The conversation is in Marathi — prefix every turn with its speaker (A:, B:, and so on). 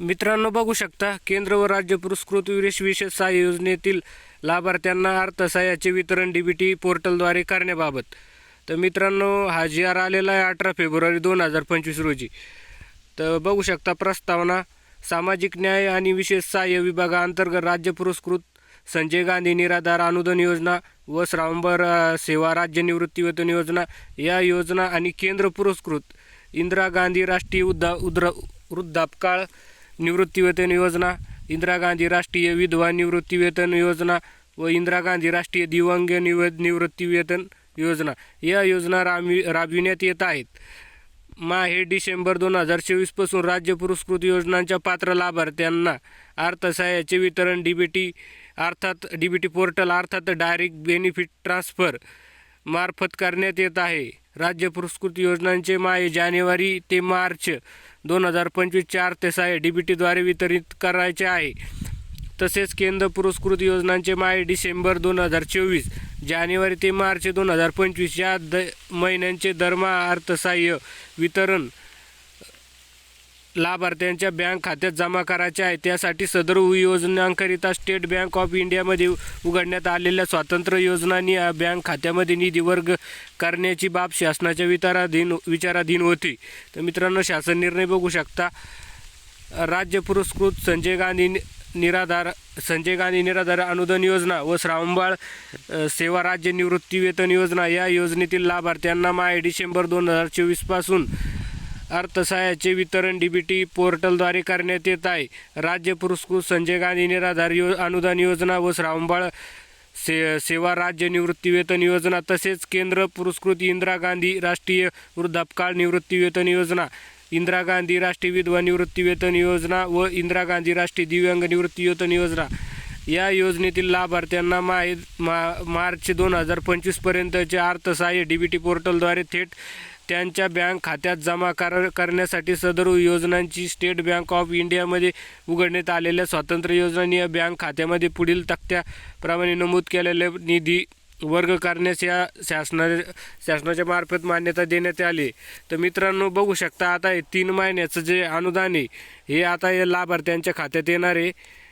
A: मित्रांनो बघू शकता केंद्र व राज्य पुरस्कृत विशेष विशेष सहाय्य योजनेतील लाभार्थ्यांना अर्थसहाय्याचे वितरण डी बी टी पोर्टलद्वारे करण्याबाबत तर मित्रांनो हा जी आर आलेला आहे अठरा फेब्रुवारी दोन हजार पंचवीस रोजी तर बघू शकता प्रस्तावना सामाजिक न्याय आणि विशेष सहाय्य विभागाअंतर्गत राज्य पुरस्कृत संजय गांधी निराधार अनुदान योजना व श्रावंबर सेवा राज्य निवृत्तीवेतन योजना या योजना आणि केंद्र पुरस्कृत इंदिरा गांधी राष्ट्रीय उद्धा उद्र वृद्धापकाळ निवृत्तीवेतन योजना इंदिरा गांधी राष्ट्रीय विधवा निवृत्तीवेतन योजना व इंदिरा गांधी राष्ट्रीय दिव्यांग निव निवृत्तीवेतन योजना या योजना राबवि राबविण्यात येत आहेत मा हे डिसेंबर दोन हजार चोवीसपासून राज्य पुरस्कृत योजनांच्या पात्र लाभार्थ्यांना अर्थसहाय्याचे वितरण डी बी टी अर्थात डी बी टी पोर्टल अर्थात डायरेक्ट बेनिफिट ट्रान्सफर मार्फत करण्यात येत आहे राज्य पुरस्कृत योजनांचे माहे जानेवारी ते मार्च दोन हजार पंचवीस चार ते सहा डी बी टीद्वारे वितरित करायचे आहे तसेच केंद्र पुरस्कृत योजनांचे माय डिसेंबर दोन हजार चोवीस जानेवारी ते मार्च दोन हजार पंचवीस या द महिन्यांचे दरमहा अर्थसहाय्य वितरण लाभार्थ्यांच्या बँक खात्यात जमा करायच्या आहे त्यासाठी सदर योजनांकरिता स्टेट बँक ऑफ इंडियामध्ये उघडण्यात आलेल्या स्वातंत्र्य योजनांनी बँक खात्यामध्ये निधी वर्ग करण्याची बाब शासनाच्या विचाराधीन विचाराधीन होती तर मित्रांनो शासन निर्णय बघू शकता राज्य पुरस्कृत संजय गांधी निराधार संजय गांधी निराधार अनुदान योजना व श्रावणबाळ सेवा राज्य निवृत्ती वेतन योजना या योजनेतील लाभार्थ्यांना माय डिसेंबर दोन हजार चोवीसपासून अर्थसहाय्याचे वितरण डी बी टी पोर्टलद्वारे करण्यात येत आहे राज्य पुरस्कृत संजय गांधी निराधार यो अनुदान योजना व श्रावणबाळ से सेवा राज्य निवृत्तीवेतन योजना तसेच केंद्र पुरस्कृत इंदिरा गांधी राष्ट्रीय वृद्धापकाळ निवृत्तीवेतन योजना इंदिरा गांधी राष्ट्रीय विधवा निवृत्तीवेतन योजना व इंदिरा गांधी राष्ट्रीय दिव्यांग निवृत्तीवेतन योजना या योजनेतील लाभार्थ्यांना माहीत मा मार्च दोन हजार पंचवीसपर्यंतचे अर्थसहाय्य डी बी टी पोर्टलद्वारे थेट त्यांच्या बँक खात्यात जमा करण्यासाठी सदर योजनांची स्टेट बँक ऑफ इंडियामध्ये उघडण्यात आलेल्या स्वातंत्र्य योजना या बँक खात्यामध्ये पुढील तक्त्याप्रमाणे नमूद केलेले निधी वर्ग करण्यास या शासना शासनाच्या मार्फत मान्यता देण्यात आली तर मित्रांनो बघू शकता आता हे तीन महिन्याचं जे अनुदान आहे हे आता या लाभार्थ्यांच्या खात्यात येणार आहे